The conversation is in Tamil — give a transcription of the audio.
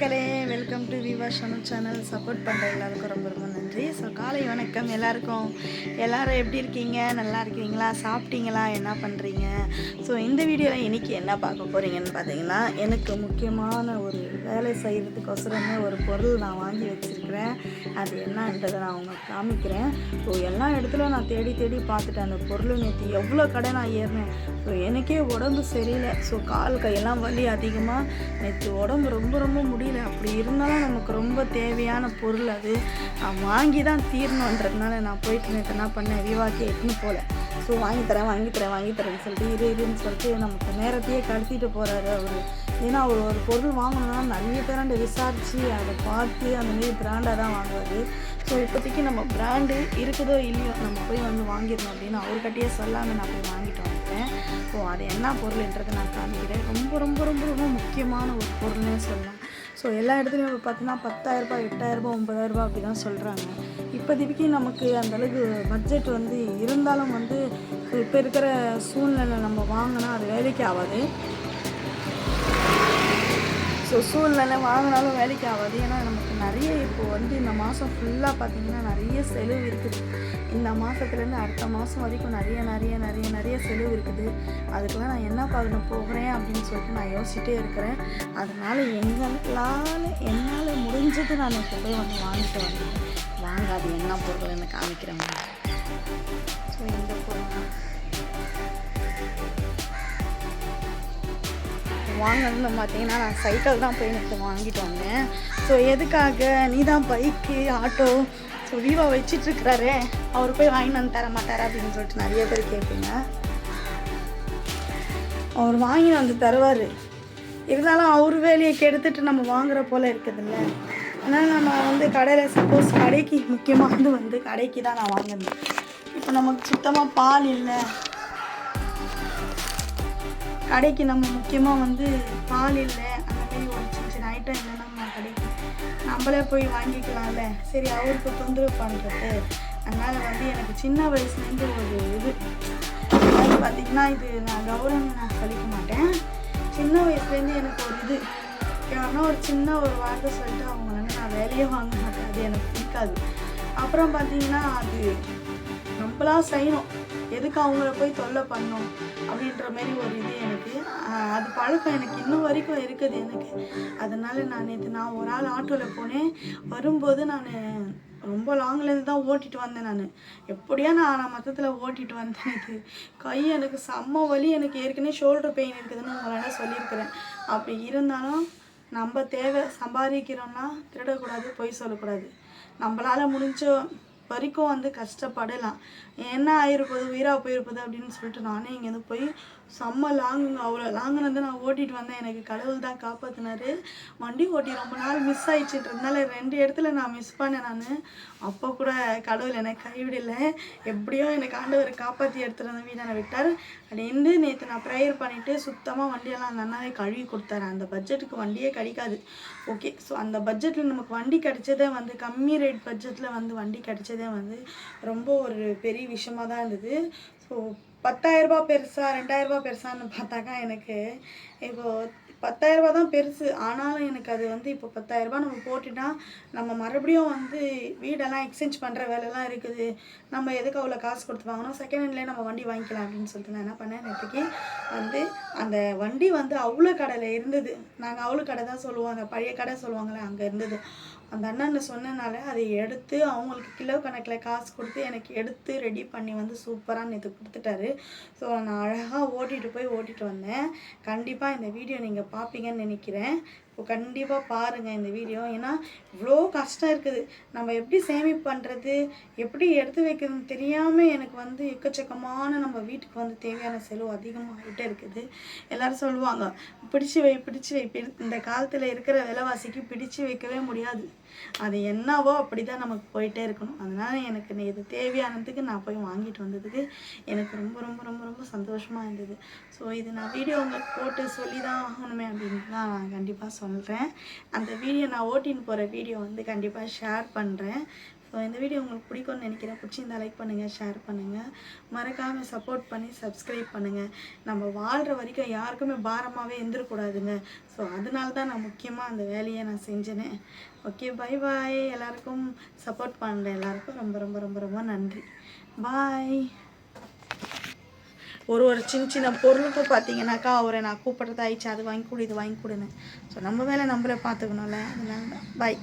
மக்களே welcome to Vivah Shanu channel support பண்ணுற எல்லாருக்கும் ரொம்ப ரொம்ப நன்றி. ஸோ காலை வணக்கம் எல்லாருக்கும். எல்லாரும் எப்படி இருக்கீங்க? நல்லா இருக்கீங்களா? சாப்பிட்டீங்களா? என்ன பண்ணுறீங்க ஸோ இந்த வீடியோவில் இன்றைக்கி என்ன பார்க்க போகிறீங்கன்னு பார்த்தீங்கன்னா எனக்கு முக்கியமான ஒரு வேலை செய்கிறதுக்கோசரமே ஒரு பொருள் நான் வாங்கி வச்சுருக்கிறேன். அது என்னன்றதை நான் உங்களுக்கு காமிக்கிறேன். ஸோ எல்லா இடத்துலையும் நான் தேடி தேடி பார்த்துட்டேன். அந்த பொருள் நேற்று எவ்வளோ கடை நான் ஏறினேன். ஸோ எனக்கே உடம்பு சரியில்லை. ஸோ கால் கையெல்லாம் வலி அதிகமாக நேற்று உடம்பு ரொம்ப ரொம்ப முடியல. அப்படி இருந்தாலும் நமக்கு ரொம்ப தேவையான பொருள் அது. நான் வாங்கி தான் தீரணுன்றதுனால நான் போயிட்டு நேற்று என்ன பண்ணேன்? விவாக்கி எட்டுன்னு போகல ஸோ வாங்கி தரேன் வாங்கி தரேன் வாங்கி தரேன்னு சொல்லிட்டு இரு இருன்னு சொல்லிட்டு நமக்கு நேரத்தையே கடத்திட்டு போகிறாரு அவர். ஏன்னா அவர் ஒரு பொருள் வாங்கணும்னா நிறைய பேராண்ட விசாரித்து அதை பார்த்து அந்த மாரி பிராண்டாக தான் வாங்குவார். ஸோ இப்போதைக்கு நம்ம பிராண்டு இருக்குதோ இல்லையோ நம்ம போய் வந்து வாங்கிடணும் அப்படின்னு அவர்கிட்டயே சொல்லாமல் நான் போய் வாங்கிட்டு வந்துட்டேன். ஸோ அது என்ன பொருள்ன்றதை நான் காமிக்கிறேன். ரொம்ப ரொம்ப ரொம்ப ரொம்ப முக்கியமான ஒரு பொருள்னே சொல்லலாம். ஸோ எல்லா இடத்துலையும் இப்போ பார்த்தீங்கன்னா பத்தாயிரரூபா எட்டாயிரரூபா ஒம்பதாயிரரூபா அப்படி தான் சொல்கிறாங்க இப்போதைக்கு நமக்கு அந்தளவுக்கு பட்ஜெட் வந்து இருந்தாலும் வந்து இப்போ இருக்கிற சூழ்நிலை நம்ம வாங்கினா அது வேலைக்கு ஆகாது. ஸோ சூழ்நிலை வாங்கினாலும் வேலைக்கு ஆகாது. ஏன்னா நமக்கு நிறைய இப்போ வந்து இந்த மாதம் ஃபுல்லாக பார்த்தீங்கன்னா நிறைய செலவு இருக்குது. இந்த மாதத்துலேருந்து அடுத்த மாதம் வரைக்கும் நிறைய நிறைய நிறைய நிறைய செலவு இருக்குது. அதுக்கெல்லாம் நான் என்ன பண்ண போகிறேன் அப்படின்னு சொல்லிட்டு நான் யோசிச்சுட்டே இருக்கிறேன். அதனால் எங்களால் என்னால் முடிஞ்சது நான் இப்போ போய் வந்து வாங்கிட்டு வந்தேன். வாங்க அது என்ன பொருள்னு காமிக்கிறேன். ஸோ இந்த பொருள் வாங்கினது பார்த்தீங்கன்னா நான் சைக்கிள் தான் போய் எனக்கு வாங்கிட்டு வந்தேன். ஸோ எதுக்காக? நீ தான் பைக்கு ஆட்டோ ஸோ வீவா வச்சிட்ருக்கிறாரே. அவர் போய் வாங்கிட்டு வந்து தர மாட்டார் அப்படின்னு சொல்லிட்டு நிறைய பேர் கேட்பீங்க. அவர் வாங்கி வந்து தருவார். இருந்தாலும் அவர் வேலையை கெடுத்துட்டு நம்ம வாங்குற போல் இருக்குதுல்ல ஆனால் நம்ம வந்து கடையில் சப்போஸ் கடைக்கு முக்கியமாக வந்து கடைக்கு தான் நான் வாங்கினேன் இப்போ நமக்கு சுத்தமாக பால் இல்லை. கடைக்கு நம்ம முக்கியமாக வந்து பால் இல்லை அந்த மாதிரி ஒரு சின்ன சின்ன ஐட்டம் இல்லைன்னா நம்ம கடைக்கு நம்மளே போய் வாங்கிக்கலாம்ல. சரி அவருக்கு தொந்தரவு பண்ணுறது அதனால் வந்து எனக்கு சின்ன வயசுலேருந்து ஒரு இது. பார்த்திங்கன்னா இது நான் கௌரவம் நான் சொல்லிக்க மாட்டேன். சின்ன வயசுலேருந்து எனக்கு ஒரு இது. யாருன்னா ஒரு சின்ன ஒரு வார்த்தை சொல்லிட்டு அவங்க வந்து நான் வேலையே வாங்க மாட்டேன். அது எனக்கு பிடிக்காது. அப்புறம் பார்த்தீங்கன்னா அது நம்மளாக செய்யணும். எதுக்கு அவங்கள போய் தொல்லை பண்ணணும் அப்படின்ற மாதிரி ஒரு இது எனக்கு. அது பழக்கம் எனக்கு இன்னும் வரைக்கும் இருக்குது எனக்கு. அதனால நான் நேற்று நான் ஒரு ஆள் ஆட்டோவில் போனேன். வரும்போது நான் ரொம்ப லாங்லேருந்து தான் ஓட்டிட்டு வந்தேன் நான். எப்படியா நான் நான் மொத்தத்தில் ஓட்டிட்டு வந்தேன் இது கை எனக்கு செம்ம வலி எனக்கு ஏற்கனவே ஷோல்டர் பெயின் இருக்குதுன்னு உங்களால் சொல்லியிருக்கிறேன். அப்படி இருந்தாலும் நம்ம தேவை சம்பாதிக்கிறோம்னா திருடக்கூடாது பொய் சொல்லக்கூடாது. நம்மளால் முடிஞ்ச வரைக்கும் வந்து கஷ்டப்படலாம். என்ன ஆயிருப்பது? உயிராக போயிருப்பது? அப்படின்னு சொல்லிட்டு நானே இங்கேருந்து போய் செம்ம லாங்குங்க அவ்வளோ லாங்குனது நான் ஓட்டிட்டு வந்தேன். எனக்கு கடவுள் தான் காப்பாற்றினாரு வண்டி ஓட்டி ரொம்ப நாள் மிஸ் ஆயிடுச்சுன்றதுனால ரெண்டு இடத்துல நான் மிஸ் பண்ணேன் நான். அப்போ கூட கடவுள் எனக்கு கைவிடலை. எப்படியோ எனக்கு ஆண்டவர் காப்பாற்றி எடுத்துகிட்டு வந்து வீடான விட்டார். அப்படின்னு நேற்று நான் ப்ரேயர் பண்ணிவிட்டு சுத்தமாக வண்டியெல்லாம் அந்த அண்ணாவே கழுவி கொடுத்தாரு. அந்த பட்ஜெட்டுக்கு வண்டியே கிடைக்காது. ஓகே ஸோ அந்த பட்ஜெட்டில் நமக்கு வண்டி கிடைச்சதே வந்து கம்மி ரேட் பட்ஜெட்டில் வந்து வண்டி கிடைச்சது வந்து ரொம்ப ஒரு பெரிய விஷயமா தான் இருந்தது. ஸோ பத்தாயிரரூபா பெருசா ரெண்டாயிரரூபா பெருசான்னு பார்த்தாக்கா எனக்கு இப்போது பத்தாயிரரூபா தான் பெருசு. ஆனாலும் எனக்கு அது வந்து இப்போ பத்தாயிரரூபா நம்ம போட்டுட்டா நம்ம மறுபடியும் வந்து வீடெல்லாம் எக்ஸ்சேஞ்ச் பண்ணுற வேலைலாம் இருக்குது. நம்ம எதுக்கு அவ்வளோ காசு கொடுத்து வாங்கணும்? செகண்ட் ஹேண்ட்லேயே நம்ம வண்டி வாங்கிக்கலாம் அப்படின்னு சொல்லிட்டு நான் என்ன பண்ணேன்? நேற்றுக்கு வந்து அந்த வண்டி வந்து அவ்வளோ கடையில் இருந்தது. நாங்கள் அவ்வளோ கடை தான் சொல்லுவோம். அந்த பழைய கடை சொல்லுவாங்களே அங்கே இருந்தது. அந்த அண்ணன் சொன்னனால அதை எடுத்து அவங்களுக்கு கிலோ கணக்கில் காசு கொடுத்து எனக்கு எடுத்து ரெடி பண்ணி வந்து சூப்பராக நேற்று கொடுத்துட்டாரு. ஸோ நான் அழகாக ஓட்டிகிட்டு போய் ஓட்டிகிட்டு வந்தேன். கண்டிப்பாக இந்த வீடியோ நீங்கள் பார்ப்பீங்கன்னு நினைக்கிறேன். இப்போ கண்டிப்பாக பாருங்கள் இந்த வீடியோ. ஏன்னா இவ்வளோ கஷ்டம் இருக்குது. நம்ம எப்படி சேமிப்பு பண்ணுறது எப்படி எடுத்து வைக்கிறதுன்னு தெரியாமல் எனக்கு வந்து எக்கச்சக்கமான நம்ம வீட்டுக்கு வந்து தேவையான செலவு அதிகமாகிட்டே இருக்குது. எல்லோரும் சொல்லுவாங்க பிடிச்சி வை பிடிச்சி வை. இந்த காலத்தில் இருக்கிற விலைவாசிக்கு பிடிச்சு வைக்கவே முடியாது. அது என்னவோ அப்படி தான் நமக்கு போயிட்டே இருக்கணும். அதனால் எனக்கு இது தேவையானதுக்கு நான் போய் வாங்கிட்டு வந்ததுக்கு எனக்கு ரொம்ப ரொம்ப ரொம்ப ரொம்ப சந்தோஷமாக இருந்தது. ஸோ இது நான் வீடியோ உங்களுக்கு போட்டு சொல்லி தான் ஆகணுமே அப்படின்னு தான் நான் கண்டிப்பாக சொல்கிறேன் அந்த வீடியோ நான் ஓட்டின்னு போகிற வீடியோ வந்து கண்டிப்பாக ஷேர் பண்ணுறேன் ஸோ இந்த வீடியோ உங்களுக்கு பிடிக்கும்னு நினைக்கிறேன். பிடிச்சிருந்தா லைக் பண்ணுங்கள் ஷேர் பண்ணுங்கள் மறக்காமல் சப்போர்ட் பண்ணி சப்ஸ்கிரைப் பண்ணுங்கள் நம்ம வாழ்கிற வரைக்கும் யாருக்குமே பாரமாகவே இருந்துடக்கூடாதுங்க. ஸோ அதனால தான் நான் முக்கியமாக அந்த வேலையை நான் செஞ்சேனே. ஓகே பை பாய் எல்லாருக்கும் சப்போர்ட் பண்ணுற எல்லாருக்கும் ரொம்ப ரொம்ப ரொம்ப ரொம்ப நன்றி. பாய் ஒரு ஒரு சின்ன சின்ன பொருளுக்கும் பார்த்தீங்கன்னாக்கா அவரை நான் கூப்பிட்றதாயிடுச்சு. அது வாங்கி கொடு இது வாங்கி கொடுன்னு. ஸோ நம்ம வேலை நம்மளே பார்த்துக்கணும்ல. அதனால தான் பாய்